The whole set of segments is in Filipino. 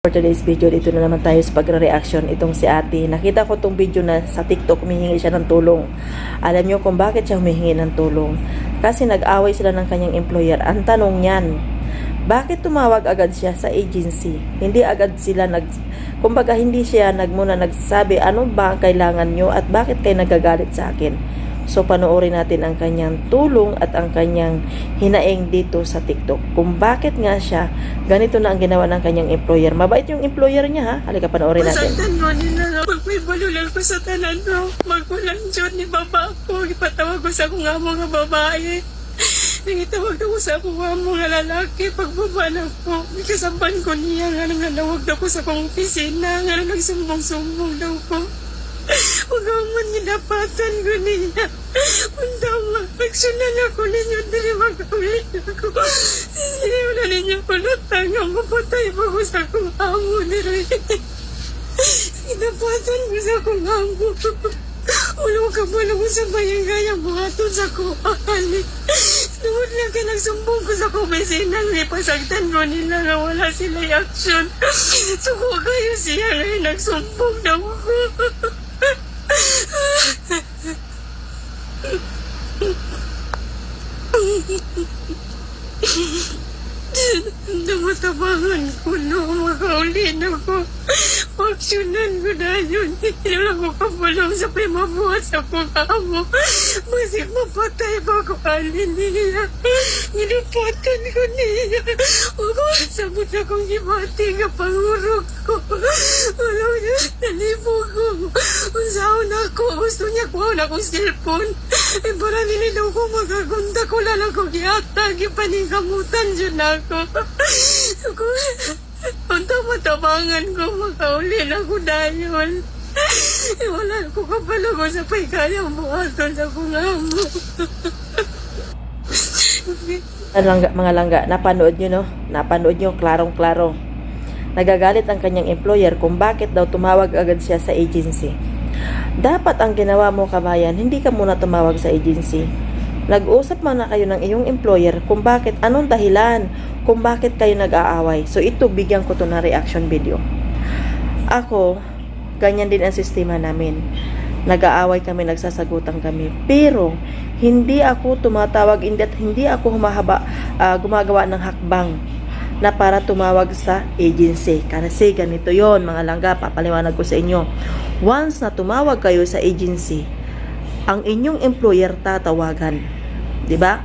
For today's video, dito na naman tayo sa pagre-reaction itong si ate. Nakita ko itong video na sa TikTok, humihingi siya ng tulong. Alam niyo kung bakit siya humihingi ng tulong? Kasi nag-away sila ng kanyang employer. Ang tanong niyan, bakit tumawag agad siya sa agency? Hindi agad sila nag... Kumbaga, hindi siya nagmuna nagsabi, ano ba ang kailangan nyo at bakit kayo nagagalit sa akin? So, panoorin natin ang kanyang tulong at ang kanyang hinaing dito sa TikTok. Kung bakit nga siya, ganito na ang ginawa ng kanyang employer. Mabait yung employer niya ha. Halika, panoorin natin. Masaktan mo nila pag may balulan ko sa tanan mo. Magkulang dyan ni baba ko. Ipatawag ko sa akong amo nga babae. Nangitawag ako sa amo nga lalaki. Pagbaba na po. Ikasampan ko niya nga nang nanawag na ko sa akong opisina. Nga nang nagsumbong-sumbong daw ko. Huwag ako man ginapatan ko niya. Punta mo. Aksyonan ako ninyo. Dili magkaulit ako. Dili wala ninyo kulutang. Ang mapatay pa ko sa akong amo ni Roy. Inapatan ko sa akong amo. Ulo ka ba lang sa bayang gaya buhaton sa kuhaan. Tungod lang ka nagsumbong ko sa komisina ni pasagtan ko nila nga wala sila action. Suko kayo siya ngayon nagsumbong daw ko. Ko no, makauli na ko. Aksyonan ko na yun. Wala ko kapulong sa pimabuhat sa kong amo. Masik mapatay pa ko alin niya. Ginupatan ko niya. Huwag ko sabot na kong gibati nga pangurog ko. Wala niya, nalibo ko. Unsaon ako, gusto niya kuha na kong cellphone. Eh, para nililaw ko magagunta ko lang ako gihatag. Ipaningkamutan dyan ako. Ako, Unta matabangan ko, makauli na ko. Eh, wala ko kapalo ko sa paikayang buhaton sa kong amo. Langga, mga langga, napanood nyo no? Napanood nyo, klarong-klaro. Nagagalit ang kanyang employer kung bakit daw tumawag agad siya sa agency. Dapat ang ginawa mo kabayan, hindi ka muna tumawag sa agency. Nag-usap man na kayo ng iyong employer kung bakit, anong dahilan, kung bakit kayo nag-aaway. So ito, bigyan ko to na reaction video. Ako, ganyan din ang sistema namin. Nag-aaway kami, nagsasagutan kami. Pero, hindi ako tumatawag, hindi, hindi ako humahaba, ah, gumagawa ng hakbang na para tumawag sa agency. Kasi ganito yon mga langga, papaliwanag ko sa inyo. Once na tumawag kayo sa agency, ang inyong employer tatawagan. 'Di ba?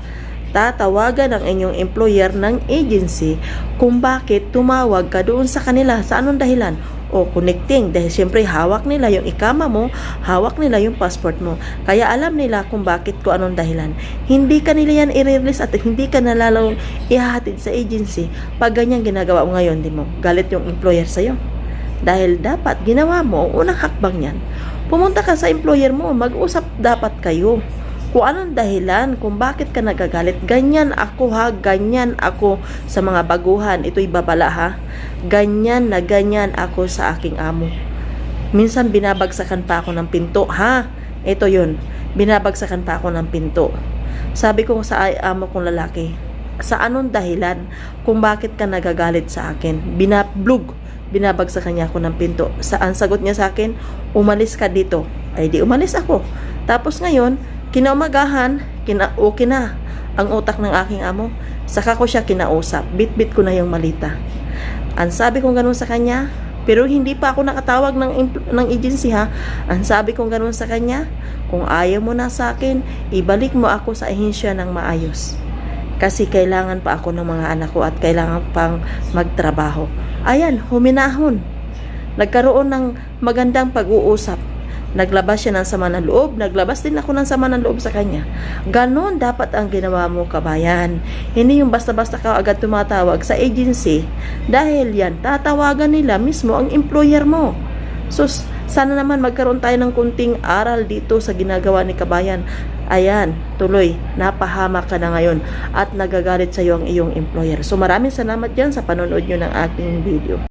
Tatawagan ang inyong employer ng agency kung bakit tumawag ka doon sa kanila. Sa anong dahilan? O connecting. Dahil siyempre hawak nila yung ikama mo, hawak nila yung passport mo. Kaya alam nila kung bakit ko anong dahilan. Hindi ka nila yan i-release at hindi ka nalalong ihahatid sa agency. Pag ganyan ginagawa mo ngayon, di mo, galit yung employer sa'yo. Dahil dapat ginawa mo ang unang hakbang yan. Pumunta ka sa employer mo, mag-usap dapat kayo. Kung anong dahilan, kung bakit ka nagagalit, ganyan ako ha, ganyan ako sa mga baguhan, ito'y babala ha. Ganyan na ganyan ako sa aking amo. Minsan binabagsakan pa ako ng pinto, ha? Ito yun, binabagsakan pa ako ng pinto. Sabi ko sa amo kong lalaki, sa anong dahilan kung bakit ka nagagalit sa akin? Binablog, binabagsakan niya ako ng pinto. Sa ang sagot niya sa akin, umalis ka dito. Ay di umalis ako. Tapos ngayon, kinaumagahan, kina okay na ang utak ng aking amo. Saka ko siya kinausap. Bit-bit ko na yung malita. Ang sabi kong ganun sa kanya, pero hindi pa ako nakatawag ng, ng agency ha. Ang sabi kong ganun sa kanya, kung ayaw mo na sa akin, ibalik mo ako sa ahensya ng maayos. Kasi kailangan pa ako ng mga anak ko at kailangan pang magtrabaho. Ayan, huminahon. Nagkaroon ng magandang pag-uusap. Naglabas siya ng sama ng loob, naglabas din ako ng sama ng loob sa kanya. Ganon dapat ang ginawa mo, kabayan. Hindi yung basta-basta ka agad tumatawag sa agency dahil yan, tatawagan nila mismo ang employer mo. So, sana naman magkaroon tayo ng kunting aral dito sa ginagawa ni kabayan. Ayan, tuloy, napahamak ka na ngayon at nagagalit sa iyo ang iyong employer. So, maraming salamat dyan sa panonood nyo ng aking video.